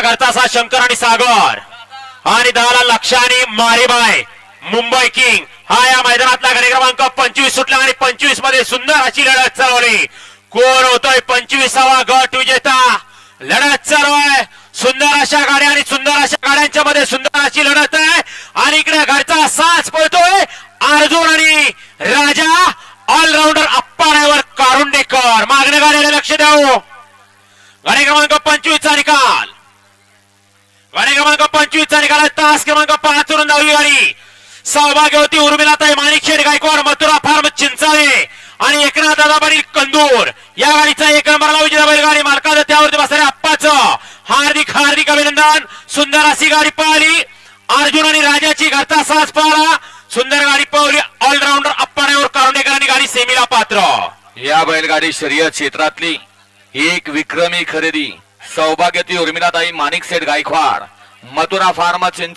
नऊला घरचा असा शंकर आणि सागर. आणि दहाला लक्षाने मारेबाय. मुंबई किंग. हा या मैदानातला गाडी क्रमांक पंचवीस सुटला आणि पंचवीसमध्ये सुंदर अशी लढत चालवली. कोण होतोय पंचवीसावा गट विजेता? लढत चालू आहे सुंदर अशा गाड्या आणि सुंदर अशा गाड्यांच्या मध्ये सुंदर अशी लढत आहे. आणि इकडे घरचा साच पळतोय. अर्जुन आणि राजा ऑलराऊंडर अप्पा ड्रायव्हर कारुंडेकर. मागण्या गाड्याला लक्ष द्यावं. गाडी क्रमांक पंचवीसचा निकाल. पंचवीसचा निकाल आहे. तास क्रमांक पाच वरून धावली गाडी होती उर्मिलाताई माणिकशेठ गायकवाड मथुरा फार्म चिंचाळे आणि एकनाथ दादा पाटील कंदूर. या गाडीचा एक नंबरला विजेता बैलगाडी मालकाचं त्यावरती बसणाऱ्या अप्पाचं हार्दिक हार्दिक अभिनंदन. सुंदर अशी गाडी पाहिली. अर्जुन आणि राजाची घरचा साज पाहिला. सुंदर गाडी पळवली ऑलराऊंडर अप्पाड्यावर कारुणेकरांनी गाडी सेमीला पात्र. या बैलगाडी शर्यत क्षेत्रातली एक विक्रमी खरेदी. सौभाग्यती उर्मिलाताई माणिकसेठ गायकवाड. मथुरा फार्मा चिंच